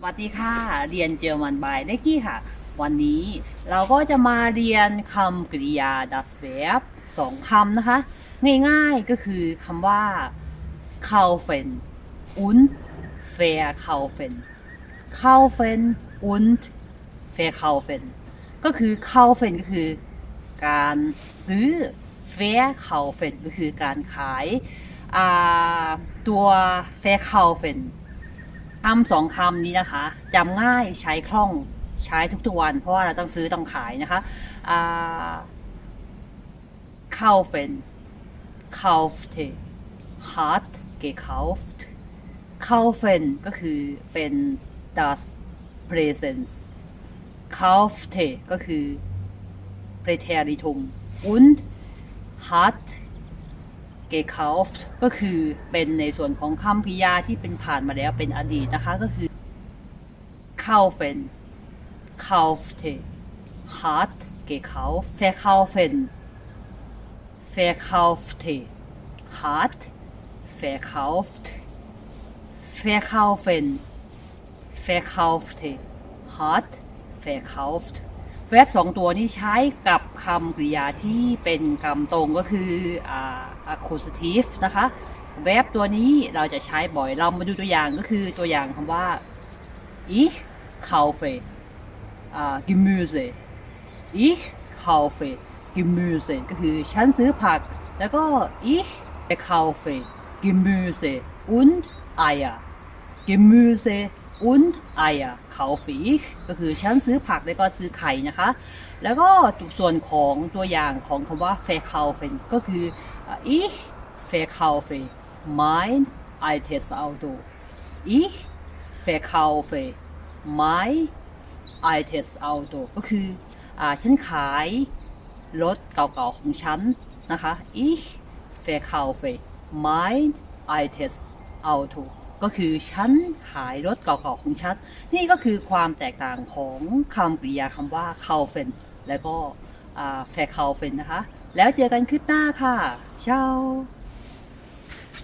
สวัสดีค่ะ เรียนเจอร์มันบายเด็กกี้ค่ะ วันนี้เราก็จะมาเรียนคำกริยา das Verb สองคำนะคะ ง่ายๆก็คือคำว่า kaufen und verkaufen kaufen und verkaufen ก็คือ kaufen ก็คือการซื้อ verkaufen ก็คือการขายตัว verkaufen คำสองคำนี้นะคะจำง่ายใช้คล่องใช้ทุกๆวัน เพราะว่าเราต้องซื้อต้องขายนะคะอ่า kaufen kaufte hat gekauft kaufen ก็คือเป็น das Präsens kaufte ก็คือ Präteritum und hat gekauft ก็คือเป็นในส่วนของคำกริยาที่เป็นผ่านมาแล้วเป็นอดีตนะคะก็คือ kaufen kaufte hat gekauft verkaufen verkaufte hat verkauft verkaufen verkaufte hat verkauft เว็บสองตัวนี้ใช้กับคำกริยาที่เป็นกรรมตรงก็คืออ่า accusative นะคะเว็บตัวนี้เราจะใช้บ่อยเรามาดูตัวอย่างก็คือตัวอย่างคำว่า ich kaufe อ่า Gemüse ich kaufe Gemüse ก็คือฉันซื้อผัก แล้วก็ ich kaufe Gemüse und Eier Gemüse und Eier kaufe ich ก็คือฉันซื้อผักแล้วก็ซื้อไข่นะคะ แล้วก็ส่วนของตัวอย่างของคำว่า verkaufen ก็คือ ich verkaufe mein altes Auto ich verkaufe mein altes Auto ก็คืออฉันขายรถเก่าๆของฉันนะคะ ich verkaufe mein altes Auto ก็คือฉันขายรถเก่าๆของฉัน นี่ก็คือความแตกต่างของคำกริยาคำว่า kaufen แล้วก็ verkaufen นะคะ แล้วเจอกันคลิปหน้าค่ะเช้า